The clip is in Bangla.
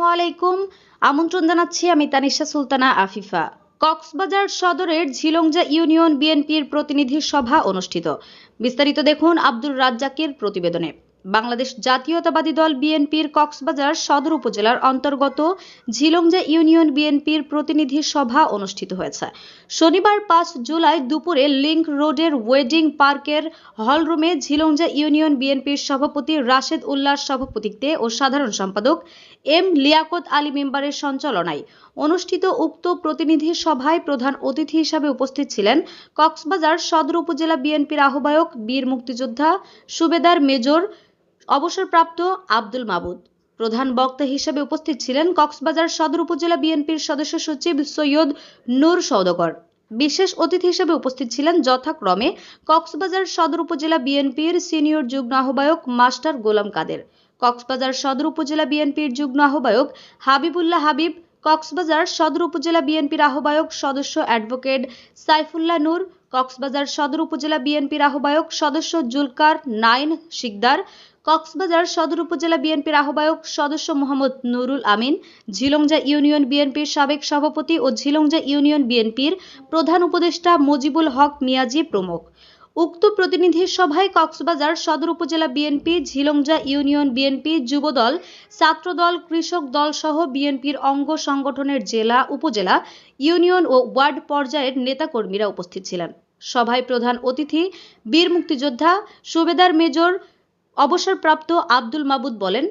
আসসালামু আলাইকুম। আমন্ত্রণ জানাচ্ছি আমি তানিশা সুলতানা আফিফা। কক্সবাজার সদরের ঝিলংজা ইউনিয়ন বিএনপির প্রতিনিধি সভা অনুষ্ঠিত। বিস্তারিত দেখুন আব্দুর রাজ্জাকের প্রতিবেদনে। বাংলাদেশ জাতীয়তাবাদী দল বিএনপির কক্সবাজার সদর উপজেলার অন্তর্গত ঝিলংজা ইউনিয়ন বিএনপির প্রতিনিধি সভা অনুষ্ঠিত হয়েছে। শনিবার পাঁচ জুলাই দুপুরে লিংক রোডের ওয়েডিং পার্কের হলরুমে ঝিলংজা ইউনিয়ন বিএনপির সভাপতি রাশেদ উল্লাহর সভাপতিত্বে ও সাধারণ সম্পাদক এম লিয়াকত আলী মেম্বারের সঞ্চালনায় অনুষ্ঠিত উক্ত প্রতিনিধি সভায় প্রধান অতিথি হিসাবে উপস্থিত ছিলেন কক্সবাজার সদর উপজেলা বিএনপির আহ্বায়ক বীর মুক্তিযোদ্ধা, সুবেদার মেজর অবসরপ্রাপ্ত আব্দুল মাবুদ। প্রধান বক্তা হিসেবে উপস্থিত ছিলেন কক্সবাজার সদর উপজেলা বিএনপির সদস্য সচিব সৈয়দ নূর সৌদগর বিশেষ অতিথি হিসেবে উপস্থিত ছিলেন যথাক্রমে কক্সবাজার সদর উপজেলা বিএনপির সিনিয়র যুগ্ম আহ্বায়ক মাস্টার গোলাম কাদের, কক্সবাজার সদর উপজেলা বিএনপির যুগ্ম আহ্বায়ক হাবিবুল্লাহ হাবিব কক্সবাজার সদর উপজেলা বিএনপির আহ্বায়ক সদস্য অ্যাডভোকেট সাইফুল্লাহ নূর, কক্সবাজার সদর উপজেলা বিএনপির আহ্বায়ক সদস্য জুলকার নাইন শিকদার, কক্সবাজার সদর উপজেলা বিএনপির আহ্বায়ক সদস্য মোহাম্মদ নুরুল আমিন, ঝিলংজা ইউনিয়ন বিএনপির সাবেক সভাপতি ও ঝিলংজা ইউনিয়ন বিএনপির প্রধান উপদেষ্টা মুজিবুল হক মিয়াজি প্রমুখ। উক্ত প্রতিনিধি সভায় কক্সবাজার সদর উপজেলা BNP, Jhilongja union BNP Jubo Dal, Chhatra Dal, কৃষক দল সহ বিএনপির অঙ্গ সংগঠনের জেলা, উপজেলা, ইউনিয়ন ও ওয়ার্ড পর্যায়ের নেতাকর্মীরা উপস্থিত ছিলেন। সভায় প্রধান অতিথি বীর মুক্তিযোদ্ধা সুবেদার মেজর অবসরপ্রাপ্ত আব্দুল মাবুদ বলেন